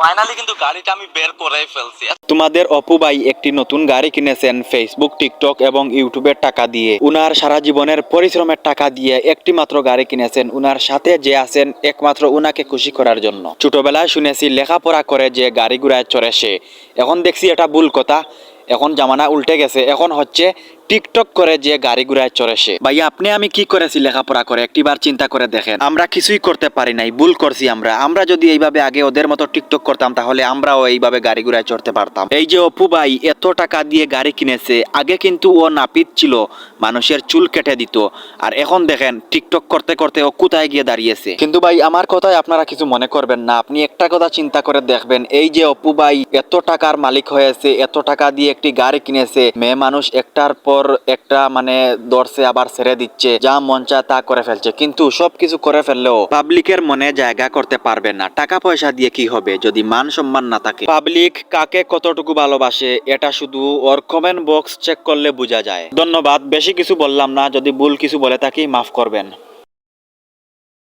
Finally কিন্তু গাড়িটা আমি বের করেই ফেলছি। তোমাদের অপু ভাই একটি নতুন গাড়ি কিনেছেন ফেসবুক টিকটক এবং ইউটিউবের টাকা দিয়ে। উনার সারা জীবনের পরিশ্রমের টাকা দিয়ে একটি মাত্র গাড়ি কিনেছেন। উনার সাথে যে আছেন একমাত্র উনাকে খুশি করার জন্য। ছোটবেলায় শুনেছি লেখাপড়া করে যে গাড়ি ঘোড়ায় চড়ে সে। এখন দেখছি এটা ভুল কথা। এখন জামানা উল্টে গেছে। এখন হচ্ছে টিকটক করে যে গাড়ি ঘোড়ায় চড়ে সে। ভাইয়া, আপনি আমি কি করেছি লেখাপড়া করে? একটিবার চিন্তা করে দেখেন। আমরা কিছুই করতে পারি নাই, ভুল করছি আমরা। আমরা যদি এইভাবে আগে ওদের মতো টিকটক করতাম, তাহলে আমরাও এইভাবে গাড়ি ঘোড়ায় চড়তে পারতাম। এই যে অপু ভাই, এত টাকা দিয়ে গাড়ি কিনেছে, আগে কিন্তু ও নাপিত ছিল, মানুষের চুল কেটে দিত। আর এখন দেখেন, টিকটক করতে করতে ও কোথায় গিয়ে দাঁড়িয়েছে। কিন্তু ভাই, আমার কথায় আপনারা কিছু মনে করবেন না। আপনি একটা কথা চিন্তা করে দেখবেন, এই যে অপু ভাই, এত টাকার মালিক হয়েছে, এত টাকা দিয়ে একটি গাড়ি কিনেছে। মেয়ে মানুষ একটার পর একটা মানে দর্শে আবার ছেড়ে দিচ্ছে। যা মন চায় তা করে ফেলছে। কিন্তু সবকিছু করে ফেললেও পাবলিকের মনে জায়গা করতে পারবে না। টাকা পয়সা দিয়ে কি হবে? যদি মান সম্মান না থাকে। পাবলিক কাকে কতটুকু ভালোবাসে, এটা শুধু ওর কমেন্ট বক্স চেক করলে বোঝা যায়। ধন্যবাদ, বেশি কিছু বললাম না। যদি ভুল কিছু বলে থাকি, মাফ করবেন।